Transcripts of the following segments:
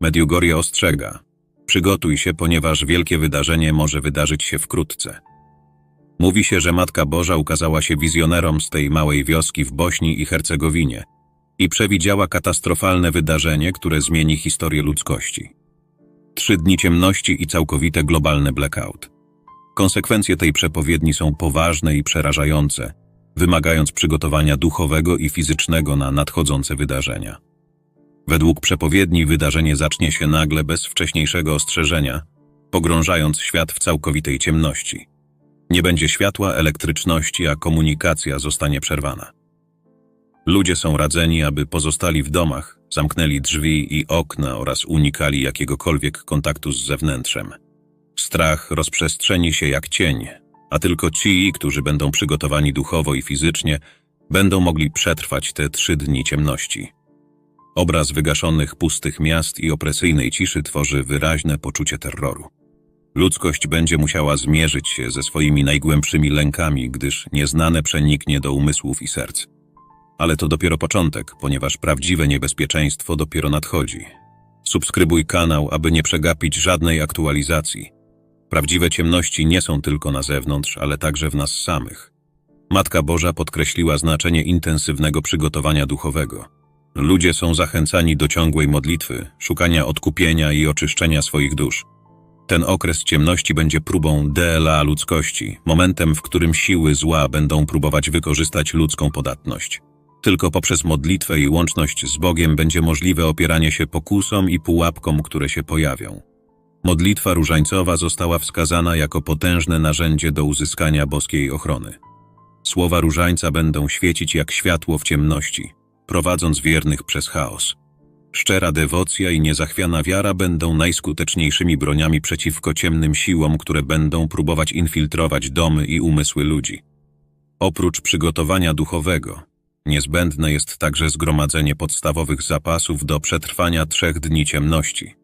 Mediugorie ostrzega. Przygotuj się, ponieważ wielkie wydarzenie może wydarzyć się wkrótce. Mówi się, że Matka Boża ukazała się wizjonerom z tej małej wioski w Bośni i Hercegowinie i przewidziała katastrofalne wydarzenie, które zmieni historię ludzkości. Trzy dni ciemności i całkowite globalne blackout. Konsekwencje tej przepowiedni są poważne i przerażające, wymagając przygotowania duchowego i fizycznego na nadchodzące wydarzenia. Według przepowiedni wydarzenie zacznie się nagle bez wcześniejszego ostrzeżenia, pogrążając świat w całkowitej ciemności. Nie będzie światła, elektryczności, a komunikacja zostanie przerwana. Ludzie są radzeni, aby pozostali w domach, zamknęli drzwi i okna oraz unikali jakiegokolwiek kontaktu z zewnętrzem. Strach rozprzestrzeni się jak cień, a tylko ci, którzy będą przygotowani duchowo i fizycznie, będą mogli przetrwać te trzy dni ciemności. Obraz wygaszonych, pustych miast i opresyjnej ciszy tworzy wyraźne poczucie terroru. Ludzkość będzie musiała zmierzyć się ze swoimi najgłębszymi lękami, gdyż nieznane przeniknie do umysłów i serc. Ale to dopiero początek, ponieważ prawdziwe niebezpieczeństwo dopiero nadchodzi. Subskrybuj kanał, aby nie przegapić żadnej aktualizacji. Prawdziwe ciemności nie są tylko na zewnątrz, ale także w nas samych. Matka Boża podkreśliła znaczenie intensywnego przygotowania duchowego. Ludzie są zachęcani do ciągłej modlitwy, szukania odkupienia i oczyszczenia swoich dusz. Ten okres ciemności będzie próbą DLA ludzkości, momentem, w którym siły zła będą próbować wykorzystać ludzką podatność. Tylko poprzez modlitwę i łączność z Bogiem będzie możliwe opieranie się pokusom i pułapkom, które się pojawią. Modlitwa różańcowa została wskazana jako potężne narzędzie do uzyskania boskiej ochrony. Słowa różańca będą świecić jak światło w ciemności, prowadząc wiernych przez chaos. Szczera dewocja i niezachwiana wiara będą najskuteczniejszymi broniami przeciwko ciemnym siłom, które będą próbować infiltrować domy i umysły ludzi. Oprócz przygotowania duchowego, niezbędne jest także zgromadzenie podstawowych zapasów do przetrwania trzech dni ciemności.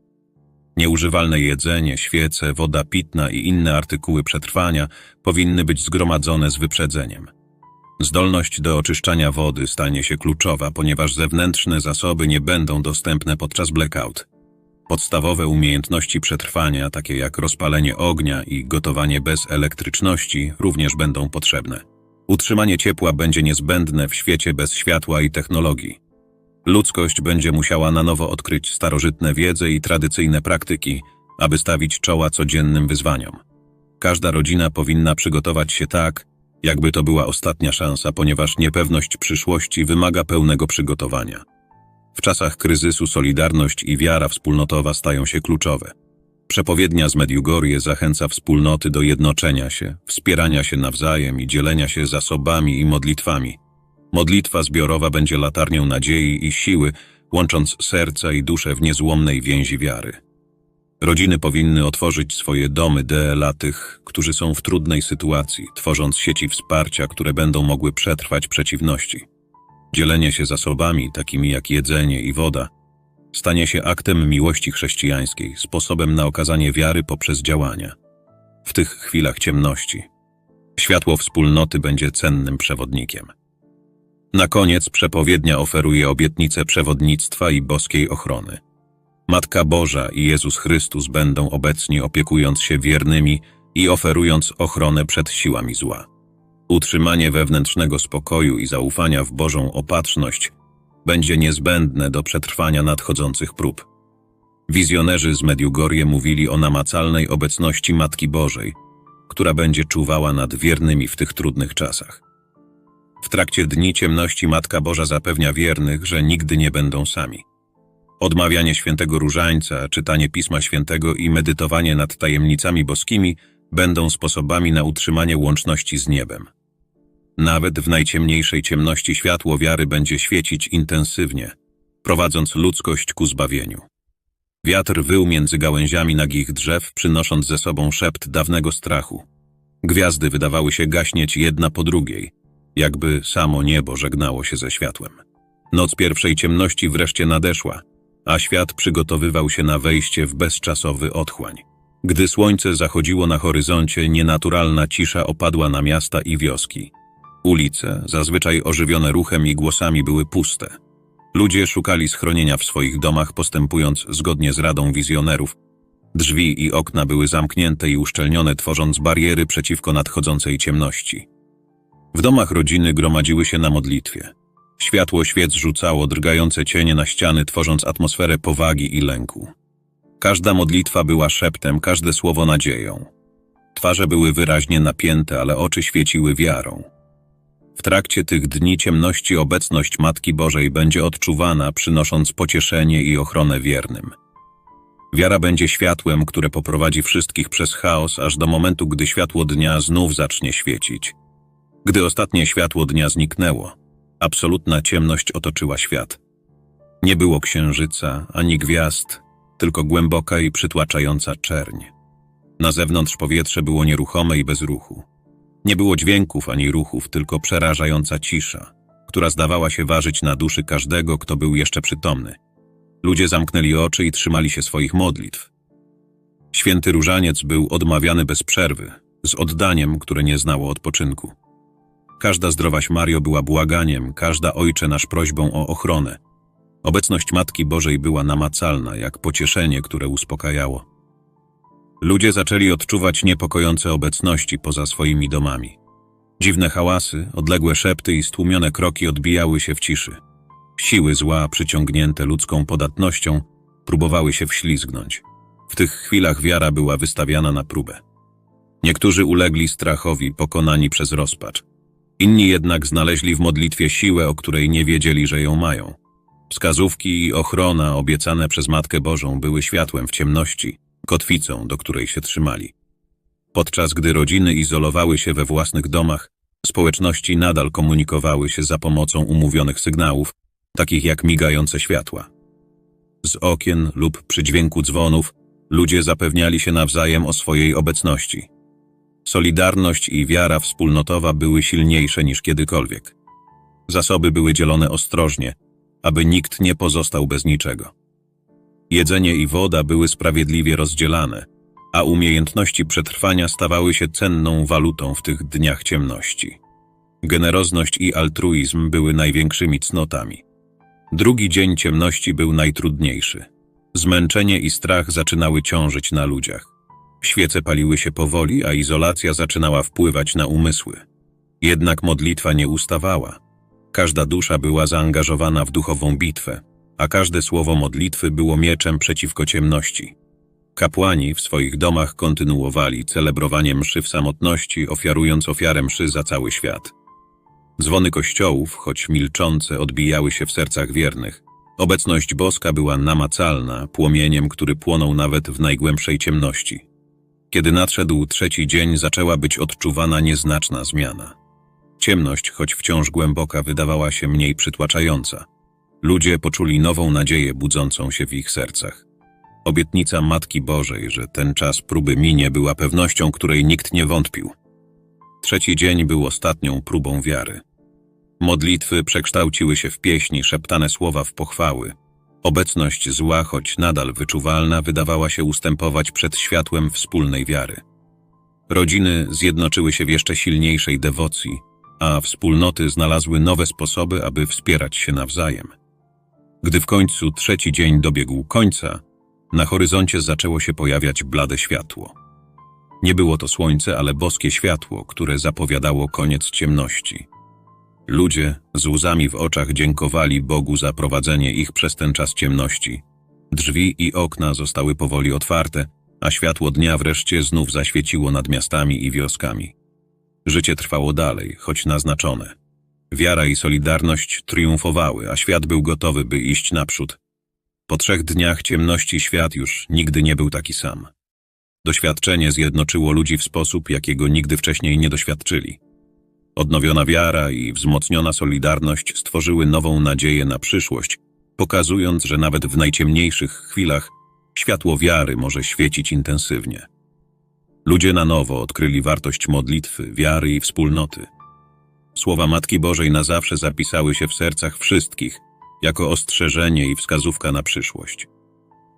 Nieużywalne jedzenie, świece, woda pitna i inne artykuły przetrwania powinny być zgromadzone z wyprzedzeniem. Zdolność do oczyszczania wody stanie się kluczowa, ponieważ zewnętrzne zasoby nie będą dostępne podczas blackout. Podstawowe umiejętności przetrwania, takie jak rozpalenie ognia i gotowanie bez elektryczności, również będą potrzebne. Utrzymanie ciepła będzie niezbędne w świecie bez światła i technologii. Ludzkość będzie musiała na nowo odkryć starożytne wiedze i tradycyjne praktyki, aby stawić czoła codziennym wyzwaniom. Każda rodzina powinna przygotować się tak, jakby to była ostatnia szansa, ponieważ niepewność przyszłości wymaga pełnego przygotowania. W czasach kryzysu solidarność i wiara wspólnotowa stają się kluczowe. Przepowiednia z Mediugorie zachęca wspólnoty do jednoczenia się, wspierania się nawzajem i dzielenia się zasobami i modlitwami. Modlitwa zbiorowa będzie latarnią nadziei i siły, łącząc serca i dusze w niezłomnej więzi wiary. Rodziny powinny otworzyć swoje domy dla tych, którzy są w trudnej sytuacji, tworząc sieci wsparcia, które będą mogły przetrwać przeciwności. Dzielenie się zasobami, takimi jak jedzenie i woda, stanie się aktem miłości chrześcijańskiej, sposobem na okazanie wiary poprzez działania. W tych chwilach ciemności, światło wspólnoty będzie cennym przewodnikiem. Na koniec przepowiednia oferuje obietnicę przewodnictwa i boskiej ochrony. Matka Boża i Jezus Chrystus będą obecni opiekując się wiernymi i oferując ochronę przed siłami zła. Utrzymanie wewnętrznego spokoju i zaufania w Bożą opatrzność będzie niezbędne do przetrwania nadchodzących prób. Wizjonerzy z Mediugorie mówili o namacalnej obecności Matki Bożej, która będzie czuwała nad wiernymi w tych trudnych czasach. W trakcie dni ciemności Matka Boża zapewnia wiernych, że nigdy nie będą sami. Odmawianie świętego różańca, czytanie Pisma Świętego i medytowanie nad tajemnicami boskimi będą sposobami na utrzymanie łączności z niebem. Nawet w najciemniejszej ciemności światło wiary będzie świecić intensywnie, prowadząc ludzkość ku zbawieniu. Wiatr wył między gałęziami nagich drzew, przynosząc ze sobą szept dawnego strachu. Gwiazdy wydawały się gaśnieć jedna po drugiej, jakby samo niebo żegnało się ze światłem. Noc pierwszej ciemności wreszcie nadeszła – a świat przygotowywał się na wejście w bezczasowy otchłań. Gdy słońce zachodziło na horyzoncie, nienaturalna cisza opadła na miasta i wioski. Ulice, zazwyczaj ożywione ruchem i głosami, były puste. Ludzie szukali schronienia w swoich domach, postępując zgodnie z radą wizjonerów. Drzwi i okna były zamknięte i uszczelnione, tworząc bariery przeciwko nadchodzącej ciemności. W domach rodziny gromadziły się na modlitwie. Światło świec rzucało drgające cienie na ściany, tworząc atmosferę powagi i lęku. Każda modlitwa była szeptem, każde słowo nadzieją. Twarze były wyraźnie napięte, ale oczy świeciły wiarą. W trakcie tych dni ciemności obecność Matki Bożej będzie odczuwana, przynosząc pocieszenie i ochronę wiernym. Wiara będzie światłem, które poprowadzi wszystkich przez chaos, aż do momentu, gdy światło dnia znów zacznie świecić. Gdy ostatnie światło dnia zniknęło, absolutna ciemność otoczyła świat. Nie było księżyca ani gwiazd, tylko głęboka i przytłaczająca czerń. Na zewnątrz powietrze było nieruchome i bez ruchu. Nie było dźwięków ani ruchów, tylko przerażająca cisza, która zdawała się ważyć na duszy każdego, kto był jeszcze przytomny. Ludzie zamknęli oczy i trzymali się swoich modlitw. Święty różaniec był odmawiany bez przerwy, z oddaniem, które nie znało odpoczynku. Każda zdrowaś Mario była błaganiem, każda Ojcze nasz prośbą o ochronę. Obecność Matki Bożej była namacalna, jak pocieszenie, które uspokajało. Ludzie zaczęli odczuwać niepokojące obecności poza swoimi domami. Dziwne hałasy, odległe szepty i stłumione kroki odbijały się w ciszy. Siły zła, przyciągnięte ludzką podatnością, próbowały się wślizgnąć. W tych chwilach wiara była wystawiana na próbę. Niektórzy ulegli strachowi, pokonani przez rozpacz. Inni jednak znaleźli w modlitwie siłę, o której nie wiedzieli, że ją mają. Wskazówki i ochrona obiecane przez Matkę Bożą były światłem w ciemności, kotwicą, do której się trzymali. Podczas gdy rodziny izolowały się we własnych domach, społeczności nadal komunikowały się za pomocą umówionych sygnałów, takich jak migające światła. Z okien lub przy dźwięku dzwonów ludzie zapewniali się nawzajem o swojej obecności. Solidarność i wiara wspólnotowa były silniejsze niż kiedykolwiek. Zasoby były dzielone ostrożnie, aby nikt nie pozostał bez niczego. Jedzenie i woda były sprawiedliwie rozdzielane, a umiejętności przetrwania stawały się cenną walutą w tych dniach ciemności. Generozność i altruizm były największymi cnotami. Drugi dzień ciemności był najtrudniejszy. Zmęczenie i strach zaczynały ciążyć na ludziach. Świece paliły się powoli, a izolacja zaczynała wpływać na umysły. Jednak modlitwa nie ustawała. Każda dusza była zaangażowana w duchową bitwę, a każde słowo modlitwy było mieczem przeciwko ciemności. Kapłani w swoich domach kontynuowali celebrowanie mszy w samotności, ofiarując ofiarę mszy za cały świat. Dzwony kościołów, choć milczące, odbijały się w sercach wiernych. Obecność boska była namacalna, płomieniem, który płonął nawet w najgłębszej ciemności. Kiedy nadszedł trzeci dzień, zaczęła być odczuwana nieznaczna zmiana. Ciemność, choć wciąż głęboka, wydawała się mniej przytłaczająca. Ludzie poczuli nową nadzieję budzącą się w ich sercach. Obietnica Matki Bożej, że ten czas próby minie, była pewnością, której nikt nie wątpił. Trzeci dzień był ostatnią próbą wiary. Modlitwy przekształciły się w pieśni, szeptane słowa w pochwały. Obecność zła, choć nadal wyczuwalna, wydawała się ustępować przed światłem wspólnej wiary. Rodziny zjednoczyły się w jeszcze silniejszej dewocji, a wspólnoty znalazły nowe sposoby, aby wspierać się nawzajem. Gdy w końcu trzeci dzień dobiegł końca, na horyzoncie zaczęło się pojawiać blade światło. Nie było to słońce, ale boskie światło, które zapowiadało koniec ciemności. Ludzie z łzami w oczach dziękowali Bogu za prowadzenie ich przez ten czas ciemności. Drzwi i okna zostały powoli otwarte, a światło dnia wreszcie znów zaświeciło nad miastami i wioskami. Życie trwało dalej, choć naznaczone. Wiara i solidarność triumfowały, a świat był gotowy, by iść naprzód. Po trzech dniach ciemności świat już nigdy nie był taki sam. Doświadczenie zjednoczyło ludzi w sposób, jakiego nigdy wcześniej nie doświadczyli. Odnowiona wiara i wzmocniona solidarność stworzyły nową nadzieję na przyszłość, pokazując, że nawet w najciemniejszych chwilach światło wiary może świecić intensywnie. Ludzie na nowo odkryli wartość modlitwy, wiary i wspólnoty. Słowa Matki Bożej na zawsze zapisały się w sercach wszystkich, jako ostrzeżenie i wskazówka na przyszłość.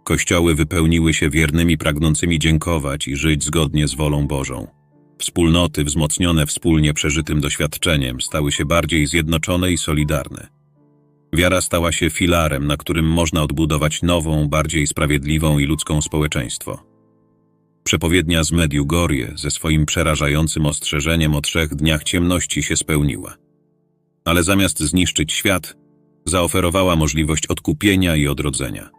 Kościoły wypełniły się wiernymi pragnącymi dziękować i żyć zgodnie z wolą Bożą. Wspólnoty wzmocnione wspólnie przeżytym doświadczeniem stały się bardziej zjednoczone i solidarne. Wiara stała się filarem, na którym można odbudować nową, bardziej sprawiedliwą i ludzką społeczeństwo. Przepowiednia z Mediugorje ze swoim przerażającym ostrzeżeniem o trzech dniach ciemności się spełniła. Ale zamiast zniszczyć świat, zaoferowała możliwość odkupienia i odrodzenia.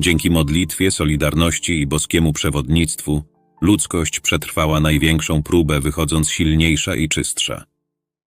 Dzięki modlitwie, solidarności i boskiemu przewodnictwu ludzkość przetrwała największą próbę, wychodząc silniejsza i czystsza.